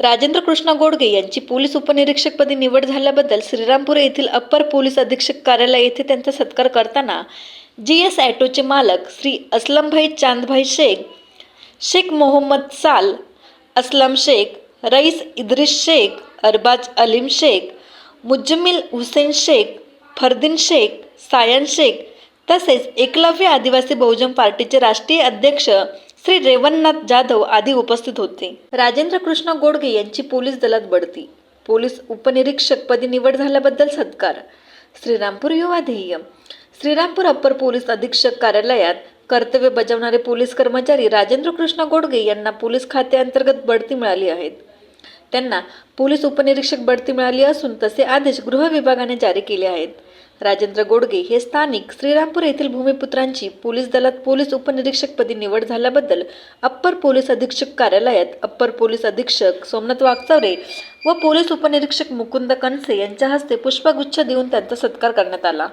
राजेंद्र कृष्ण गोडगे यांची पोलीस उपनिरीक्षकपदी निवड झाल्याबद्दल श्रीरामपूर येथील अप्पर पोलीस अधीक्षक कार्यालय येथे त्यांचा सत्कार करताना जी एस ॲटोचे मालक श्री असलमभाई चांदभाई शेख शेख मोहम्मद साल असलम शेख रईस इद्रिस शेख अरबाज अलीम शेख मुज्जमिल हुसेन शेख फरदीन शेख सायन शेख तसेच एकलव्य आदिवासी बहुजन पार्टीचे राष्ट्रीय अध्यक्ष श्री रेवणनाथ जाधव आदी उपस्थित होते. राजेंद्र कृष्ण गोडगे यांची पोलीस दलात बढती. पोलीस उपनिरीक्षकपदी निवड झाल्याबद्दल सत्कार. श्रीरामपूर युवा ध्येय. श्रीरामपूर अप्पर पोलीस अधीक्षक कार्यालयात कर्तव्य बजावणारे पोलीस कर्मचारी राजेंद्र कृष्ण गोडगे यांना पोलीस खात्याअंतर्गत बढती मिळाली आहेत. त्यांना पोलीस उपनिरीक्षक बढती मिळाली असून तसे आदेश गृह विभागाने जारी केले आहेत. राजेंद्र गोडगे हे स्थानिक श्रीरामपूर येथील भूमिपुत्रांची पोलीस दलात पोलीस उपनिरीक्षकपदी निवड झाल्याबद्दल अप्पर पोलीस अधीक्षक कार्यालयात अप्पर पोलीस अधीक्षक सोमनाथ वागचौरे व पोलीस उपनिरीक्षक मुकुंद कनसे यांच्या हस्ते पुष्पगुच्छ देऊन त्यांचा सत्कार करण्यात आला.